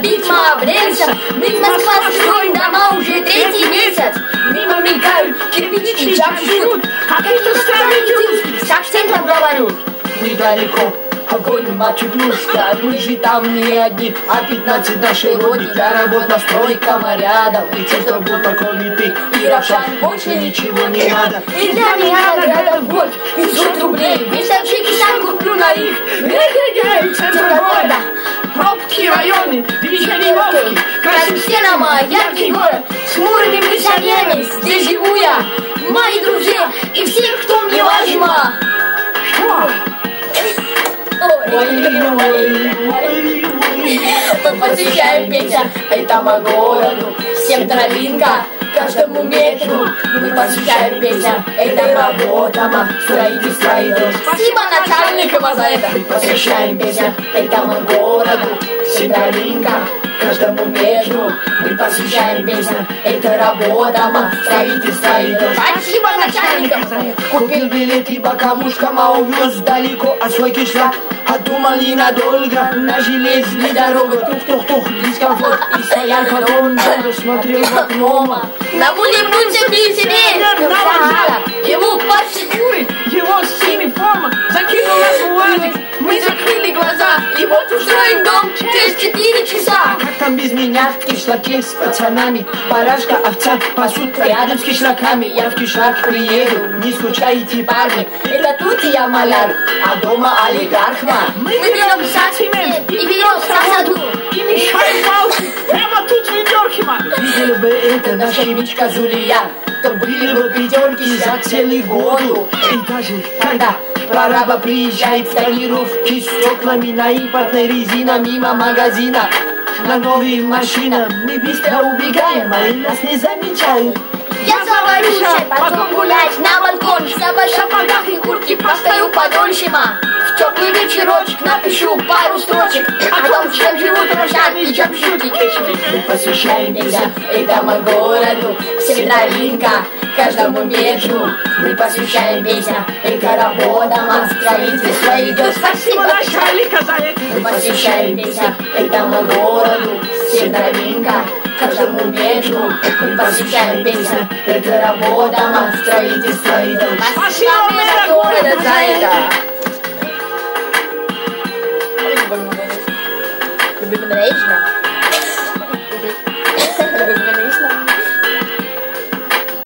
Брянска, битва мы Мимо Москва, строим дома уже третий месяц. Мимо мелькают кирпичи и чапшут, а какие-то страны тюрки всем акцентом говорю. Недалеко огонь мочегнушка, мы же там не одни, а пятнадцать нашей родни, для а работа стройка моряда, и чувство будто кроме ты, и Равшан больше ничего не надо. И для меня награда год, 500 рублей, весь общий кисан куплю на них, эх, А яркий город С хмурыми мыслями Здесь живу я Мои друзья и все, кто мне важен Мы посвящаем песня этому городу Всем травинка, каждому метру. Мы посвящаем песня этой работам Строительство и дом Спасибо начальникам за это Мы посвящаем песня этому городу Всем травинка, каждому метру Мы посвящаем песня этой работам Строительство и дом Спасибо начальникам за это Купил билеты бокамушкам, а увез далеко от свой кишлак А думали надолго на железной дороге Тух-тух-тух, дискомфорт и стоянка дом Смотрел в окно На улице себе Ему почти куры Его там без меня в кишлаке с пацанами. Барашка, овца пасут рядом с кишлаками. Я в кишлак приеду, не скучайте, парни. Это тут я маляр А дома олигарх ма Мы берем сацимент и берем саду. И мешаем палки. Прямо тут в ведерке, ма Видели бы это наша химичка Зулия То были бы пятерки за целый год. И даже когда прораба приезжает в тонировки стеклами На импортной резина мимо магазина на новые машины Мы быстро убегаем, а нас не замечают Я заварю чай, потом гулять на балконе. В сапогах и куртке постою подольше, ма В теплый вечерочек напишу пару строчек О том, чем живут равшаны и чем шутки Мы посвящаем песня этому городу. Всем травинка, каждому метру Мы посвящаем песня этой работам а Строительство идет Спасибо, начальника, за это Мы посвящаем песня этому городу Всем травинка, каждому метру Мы посвящаем песня этой работам а Строительство идет Спасибо, мэра города, за это Любимый